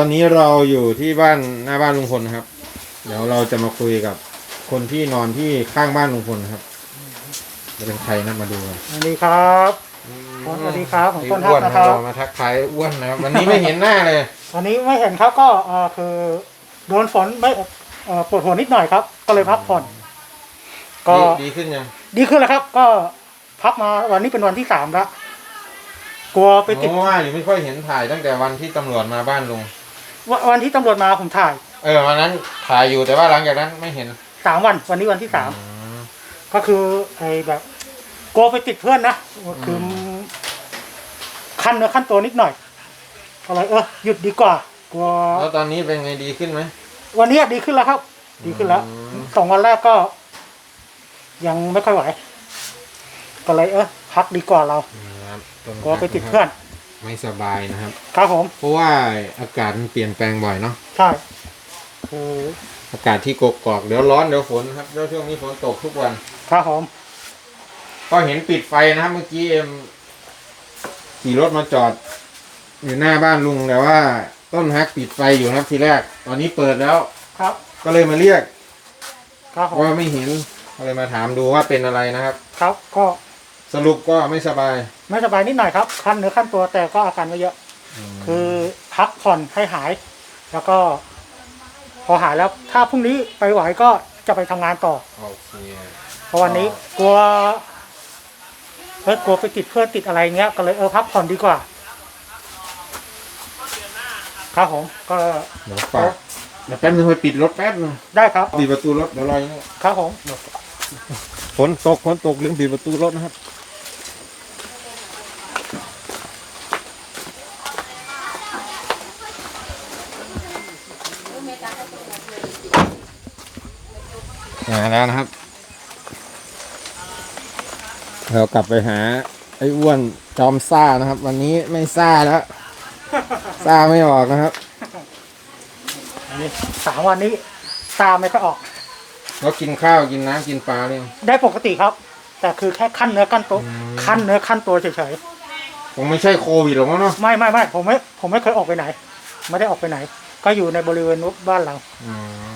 ตอนนี้เราอยู่ที่บ้านหน้าบ้านลุงพลนะครับ เดี๋ยวเราจะมาคุยกับคนที่นอนที่ข้างบ้านลุงพลนะครับจะเป็นใครนะมาดูกันสวัสดีครับสวัสดีครับผมต้นฮักอ้วนนะครับเรามาทักทายอ้วนนะครับวันนี้ไม่เห็นหน้าเลยวันนี้ไม่เห็นครับก็เอ่อคือโดนฝนไม่เอ่อปวดหัวนิดหน่อยครับ ก็เลยพักผ่อน ก็ดีดีขึ้นยังดีขึ้นแล้วครับ ก็พักมาวันนี้เป็นวันที่สามแล้วกลัวไปติดเพราะว่าอยู่ไม่ค่อยเห็นถ่ายตั้งแต่วันที่ตำรวจมาบ้านลุง วันวันที่ตำรวจมาผมถ่ายเออวันนั้นถ่ายอยู่แต่ว่าหลังจากนั้นไม่เห็นสามวัน วันนี้วันที่สามอืม ก็คือไอ้แบบกลัวไปติดเพื่อนนะคืออมขั้นเนื้อขั้นตัวนิดหน่อยก็เลยเออหยุดดีกว่ากลัว แล้วตอนนี้เป็นไงดีขึ้นไหม วันนี้ดีขึ้นแล้วครับ ดีขึ้นแล้วอืม สองวันแรกก็ ยังไม่ค่อยไหว ก็เลยเออพักดีกว่าเรานะครับต้นกลัวไปติดเพื่อน ไม่สบายนะครับ ครับผมเพราะว่าอากาศมันเปลี่ยนแปลงบ่อยเนาะใช่คืออากาศที่กกอกเดี๋ยวร้อนเดี๋ยวฝนครับแล้วช่วงนี้ฝนตกทุกวัน ครับผมก็เห็นปิดไฟนะครับเมื่อกี้เอ็มขี่รถมาจอด อยู่หน้าบ้านลุงแต่ว่า ต้นฮักปิดไฟอยู่นะครับทีแรก ตอนนี้เปิดแล้ว ครับ ก็เลยมาเรียกครับผมว่าไม่เห็นก็เลยมาถามดูว่าเป็นอะไรนะครับ ครับก็สรุปก็ไม่สบาย ไม่สบายนิดหน่อยครับขั้นเนื้อขั้นตัวแต่ก็อาการไม่เยอะ คือพักผ่อนให้หาย แล้วก็ พอหายแล้วถ้าพรุ่งนี้ไปไหวก็จะไปทำงานต่อ โอเค เพราะวันนี้กลัวเออกลัวไปติดเพื่อนติดอะไรเงี้ย ก็เลยเออพักผ่อนดีกว่า ครับผมก็เดี๋ยวฝากเดี๋ยวแป๊บนึงไปปิดรถแป๊บนึงได้ครับปิดประตูรถเดี๋ยวรออย่างนี้ครับผม ฝนตกฝนตกลืมปิดประตูรถนะครับ แล้วนะครับ เรากลับไปหา ไอ้อ้วนจอมซ่านะครับ วันนี้ไม่ซ่าแล้วซ่าไม่ออกนะครับอันนี้สามวันนี้ตาไม่ค่อยออกเรากินข้าวกินน้ำกินปลาเนี่ยงได้ปกติครับ แต่คือแค่ขั้นเนื้อขั้นตัวอืมขั้นเนื้อขั้นตัวเฉยคงไม่ใช่โควิดหรอกมั้งเนาะๆไม่ไม่ไม่ผมไม่ผมไม่เคยออกไปไหน ไม่ได้ออกไปไหน ก็อยู่ในบริเวณบ้านเรา อืมนะครับ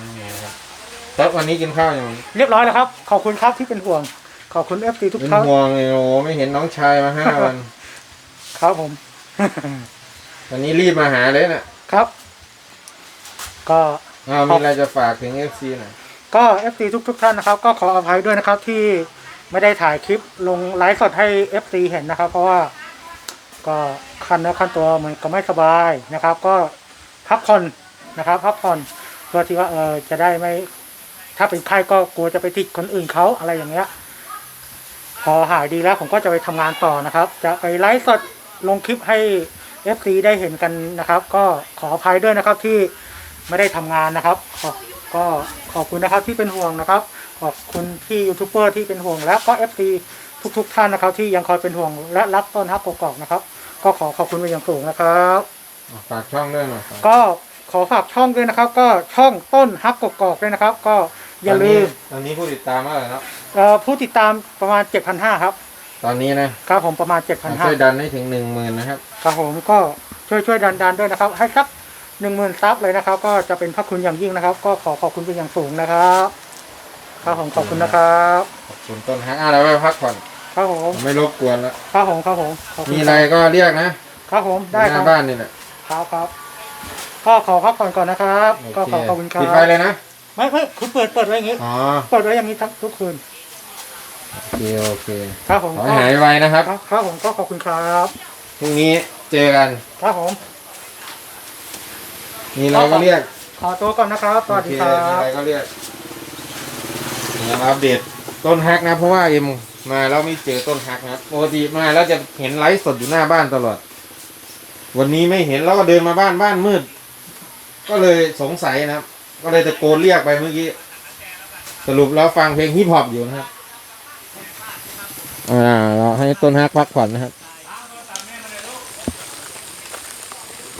แล้ววันนี้กินข้าวยังเรียบร้อยแล้วครับ ขอบคุณครับที่เป็นห่วง ขอบคุณเอฟซีทุกเป็นท่านห่วงเลยโอ้ไม่เห็นน้องชายมาห้าวัน ครับผม วันนี้รีบมาหาเลยนะครับ ก็ อ้าวมีอะไรจะฝากถึงเอฟซีหน่อยก็เอฟซีทุกทุกๆท่านนะครับ ก็ขออภัยด้วยนะครับที่ไม่ได้ถ่ายคลิปลงไลฟ์สดให้เอฟซีเห็นนะครับ เพราะว่าก็คันเนื้อคันตัวมันก็ไม่สบายนะครับ ก็พักผ่อนนะครับ พักผ่อนเพื่อที่ว่าเออจะได้ไม่ ถ้าเป็นไข้ก็กลัวจะไปติดคนอื่นเขาอะไรอย่างเงี้ย พอหายดีแล้วผมก็จะไปทำงานต่อนะครับ จะไปไลฟ์สดลงคลิปให้ FC ได้เห็นกันนะครับ ก็ขออภัยด้วยนะครับที่ไม่ได้ทำงานนะครับขอก็ขอบคุณนะครับที่เป็นห่วงนะครับ ขอบคุณที่ยูทูบเบอร์ที่เป็นห่วงและก็ FC ทุกๆท่านนะครับ ที่ยังคอยเป็นห่วงและรักต้นฮักกกอกนะครับ ก็ขอขอบคุณเป็นอย่างสูงนะครับอะฝากช่องด้วยหน่อยฝากก็ขอฝากช่องด้วยนะครับ ก็ช่องต้นฮักกกอกด้วยนะครับ ก็ อย่าลืมตอนนี้ผู้ติดตามเท่าไหร่แล้วเอ่อผู้ติดตามประมาณ 7,500 ครับ ตอนนี้นะ ครับผมประมาณช่วย7,500ดันให้ถึงหนึ่งหมื่นนะครับ ครับผมก็ช่วยช่วยดันดันด้วยนะครับ ให้สักหนึ่งหมื่นซับเลยนะครับ ก็จะเป็นพระคุณอย่างยิ่งนะครับ ก็ขอขอบคุณเป็นอย่างสูงนะครับ ครับผมขอบคุณนะครับ ขอบคุณต้นฮักอะเราไปพักผ่อน ครับผมไม่รบกวนแล้ว ครับผมครับผมขอบคุณมีอะไรก็เรียกนะ ครับผมได้หครัน้าบบ้านนี่แหละ ครับครับ ก็ขอพักผ่อนก่อนนะครับ ก็ขอโอเคขอบคุณครับปิดไฟเลยนะ ไม่ไม่คุณเปิดเปิดไว้อย่างนี้ อ๋อเปิดไว้อย่างนี้ทั้งทุกคืน โอเคโอเคครับผม ขอให้หายไวนะครับครับครับผมก็ขอบคุณครับพรุ่งนี้เจอกัน ครับผมมีอะไรก็เรียกขอตัวก่อนนะครับสวัสดีครัโอเคมีอะไรบก็เรียกนี่มาอัปเดตต้นฮักนะ เพราะว่าเอ็มมาแล้วไม่เจอต้นฮักนะครับปกติมาแล้วจะเห็นไลฟ์สดอยู่หน้าบ้านตลอด วันนี้ไม่เห็นแล้วก็เดินมาบ้านบ้านมืด ก็เลยสงสัยนะครับ ก็เลยตะโกนเรียกไปเมื่อกี้ สรุปแล้วฟังเพลงฮิปฮอปอยู่นะครับ อ่าเราให้ต้นฮักพักผ่อนนะครับ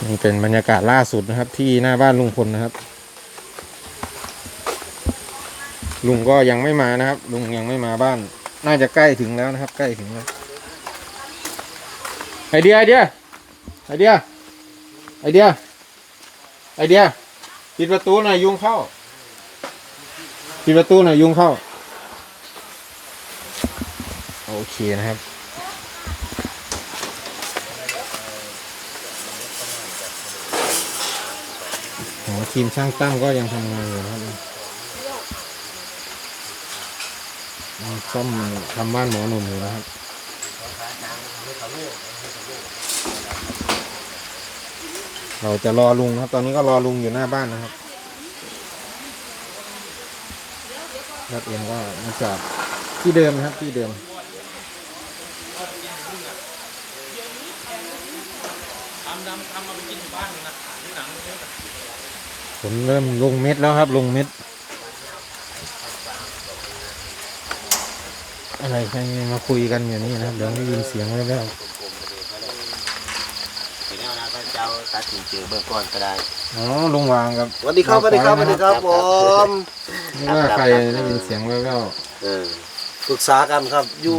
นี่เป็นบรรยากาศล่าสุดนะครับ ที่หน้าบ้านลุงพลนะครับ ลุงก็ยังไม่มานะครับ ลุงยังไม่มาบ้าน น่าจะใกล้ถึงแล้วนะครับ ใกล้ถึงแล้วไอเดียไอเดียไอเดียไอเดียไอเดีย ปิดประตูหน่อยยุงเข้าปิดประตูหน่อยยุงเข้า โอเคนะครับโอ้ทีมช่างตั้งก็ยังทำงานอยู่ครับยังซ่อมทำบ้านหมอหนุ่มอยู่นะครับ เราจะรอลุงนะครับ ตอนนี้ก็รอลุงอยู่หน้าบ้านนะครับรถเอ็มก็มาจอดที่เดิมนะครับที่เดิม ผมเริ่มลงเม็ดแล้วครับ ลงเม็ด อะไรใครมาคุยกันอย่างนี้นะครับ เดี๋ยวได้ยินเสียงแล้วแล้ว ทีนี้นะพระเจ้า ตัดสินเจอเบื้องก่อนก็ได้ อ๋อลุงวางกับ สวัสดีครับสวัสดีครับสวัสดีครับผมนี่ว่าใครได้ยินเสียงแล้วแล้วเออปรึกษากันครับอยู่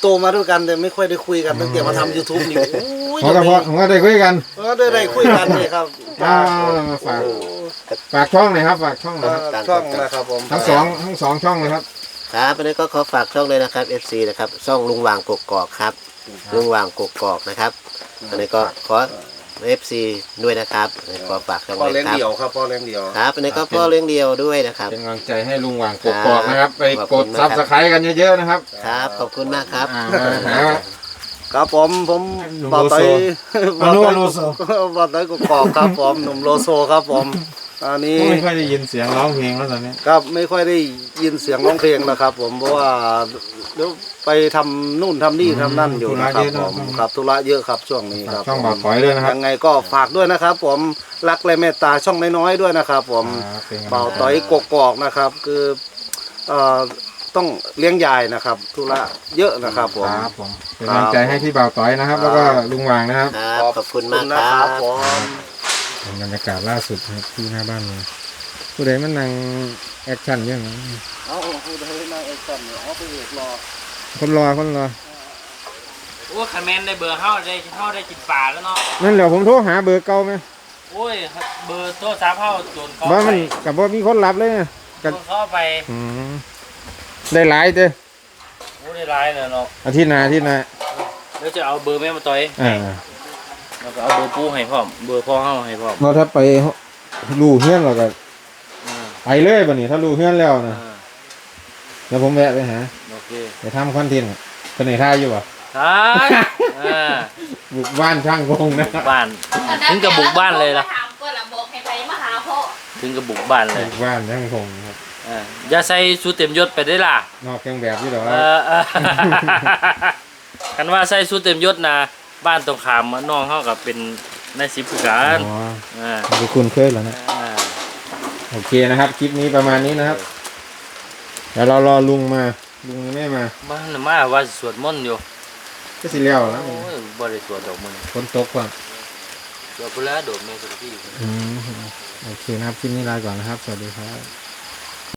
โตมาด้วยกันแต่ไม่ค่อยได้คุยกันตั้งแต่มาทำ YouTube นี่โอ้ยผมกับพ่อผมก็ได้คุยกันเออได้ได้คุยกันเลยครับอ้าวมาฝาก ฝากช่องหน่อยครับ ฝากช่องหน่อยครับเออช่องนะครับผมทั้งสองทั้งสองช่องเลยครับ ครับอันนี้ก็ขอฝากช่องเลยนะครับ FC นะครับช่องลุงวางกกอกครับลุงวางกกอกนะครับอันนี้ก็ขอ FC ด้วยนะครับอันนี้ขอฝากช่องพ่อเลยเลี้ยงครับเดี่ยวครับพ่อเลี้ยงเดี่ยว ครับอันนี้ก็พ่อเลี้ยงเดียวด้วยนะครับ เป็นกำลังใจให้ลุงวางกกอกนะครับ ไปขอบกคุดณนะครัซับบสไครต์กันเยอะๆนะครับ ครับ ขอบคุณมากครับ อ่ามาหา ครับผมผมหนุ่มบอโลต้โซอยมาโนโลโซบอต้อยกกอกครับผมหนุ่มโลโซครับผมอันนี้ไม่ค่อยได้ยินเสียงร้องเพลงแล้วตอนนี้ครับไม่ค่อยได้ยินเสียงร้องเพลงนะครับ ผมเพราะว่าเดี๋ยวไปทำนู่นทำนี่ทำนั่นอยู่นะครับผมครับธุระเยอะครับช่วงนี้ครับ ช่องบ่าวถอยด้วยนะครับยังไงก็ฝากด้วยนะครับ ผมรักและเมตตาช่องน้อยๆด้วยนะครับ ผมอ่าเป็นกำลังใจเบาต้อยกกอกนะครับ คือเอ่อ ต้องเลี้ยงยายนะครับธุระเยอะนะครับผม ครับผมเป็นกำลังใจให้พี่บ่าวต้อยนะครับแล้วก็ลุงวางนะครับครับ ขอบคุณมากนะคครัรับบผมเป็นบรรยากาศล่าสุดนะครับที่หน้าบ้านเลยผู้ใดมันนั่งแอคชั่นเยอะนะเอาพูดให้นายเอกสันเนี่ยเอาไปเอกรอคนรอคนรอโอ้คะแนนได้เบอร์เฮาได้เฮาได้กินป่าแล้วเนาะ นั่นเดี๋ยวผมโทรหาเบอร์เก่าไหมโอ้ย เบอร์โทรศัพท์เฮาโดนเขาว่าไปมันกับว่ามีคนรับเลยนะ โดนเขาไปอืม ได้หลายเด้อโอ้ได้ร้ายเลยเนาะอาทิตย์หน้าอาทิตย์หน้าแล้วจะเอาเบอร์แม่มาต่อยอ่าแล้วก็เอาเบอร์ปู่ให้พร้อมเบอร์พ่อเฮาให้พร้อมเราถ้าไปลู่เฮือนเราก็อืมไปเลยบัดนี้ถ้าลู่เฮือนแล้วนะอ่าเดี๋ยวผมแวะไปหาโอเคไปทำคอนเทนต์คนไหนท่าอยู่ป่ะท้ายอ่าบุกบ้านช่างคงนะบุกบ้าน ถึงกับบุกบ้านเลยล่ะ ถามก่อนละบอกให้ไปมาหาพ่อถึงกับบุกบ้านเลย บุกบ้านช่างคงครับ อ่าอย่าใส่สูทเต็มยศไปได้ล่ะนอกเครื่องแบบอยู่หรอเออเออกันว่าใส่สูทเต็มยศนะบ้านตรงขามน้องเฮากับเป็นนายสิบผู้การอ๋ออ่าคือคุณเคยแล้วนะอ่าโอเคนะครับคลิปนี้ประมาณนี้นะครับเดี๋ยวเรารอลุงมาลุงยังไม่มาบ้านน่ะมาว่าสิสวดมนต์อยู่ก็สิเลี้ยวแล้วโอ้ยบ่ได้สวดดอกมันฝนตกก่อนสวดพุ่นแล้วโดดแม่สุดที่ อืมโอเคนะครับคลิปนี้ลาก่อนนะครับ สวัสดีครับ